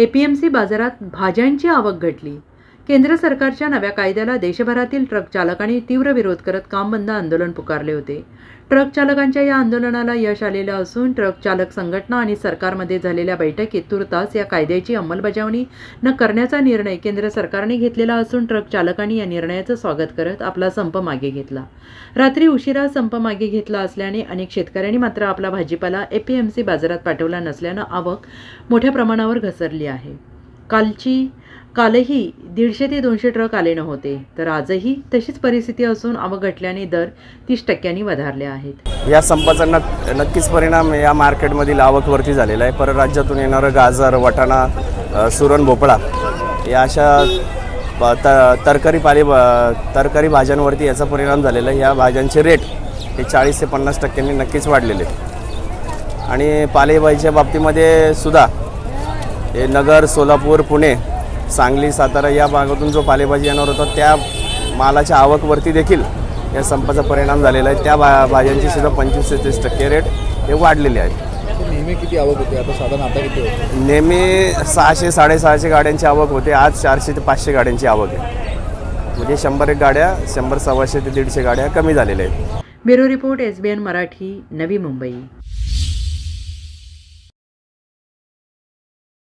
APMC बाजारात भाज्यांची आवक घटली. केंद्र सरकारच्या नव्या कायद्याला देशभरातील ट्रक चालकांनी तीव्र विरोध करत काम बंद आंदोलन पुकारले होते. ट्रक चालकांच्या या आंदोलनाला यश आलेलं असून ट्रक चालक संघटना आणि सरकारमध्ये झालेल्या बैठकीत तुर्तास या कायद्याची अंमलबजावणी न करण्याचा निर्णय केंद्र सरकारने घेतलेला असून ट्रक चालकांनी या निर्णयाचं स्वागत करत आपला संप मागे घेतला. रात्री उशिरा संप मागे घेतला असल्याने अनेक शेतकऱ्यांनी मात्र आपला भाजीपाला एपीएमसी बाजारात पाठवला नसल्यानं आवक मोठ्या प्रमाणावर घसरली आहे. कालची कालही दीडशे ते दोनशे ट्रक आले नव्हते तर आजही तशीच परिस्थिती असून आवक घटल्याने दर तीस टक्क्यांनी वधारले आहेत. या संपाचा नक्कीच परिणाम या मार्केटमधील आवकवरती झालेला आहे. परराज्यातून येणारं गाजर वाटाणा सुरण भोपळा या अशा त तरकारी पाले तरकारी भाज्यांवरती याचा परिणाम झालेला आहे. या भाज्यांचे रेट हे चाळीस ते पन्नास टक्क्यांनी नक्कीच वाढलेले आणि पालेभाजीच्या बाबतीमध्ये सुद्धा हे नगर सोलापूर पुणे सांगली सातारा या भागातून जो पालेभाजी येणार होता त्या मालाच्या आवकवरती देखील या संपाचा परिणाम झालेला आहे. त्या भा भाज्यांची सुद्धा पंचवीस ते तीस टक्के रेट हे वाढलेले आहेत नेहमी किती आवक होते? आता साधारण आता किती होते? नेहमी सहाशे साडेसहाशे गाड्यांची आवक होते. आज चारशे ते पाचशे गाड्यांची आवक आहे. म्हणजे शंभर एक गाड्या शंभर सव्वाशे ते दीडशे गाड्या कमी झालेल्या आहेत. Bureau report S B N Marathi Navi Mumbai.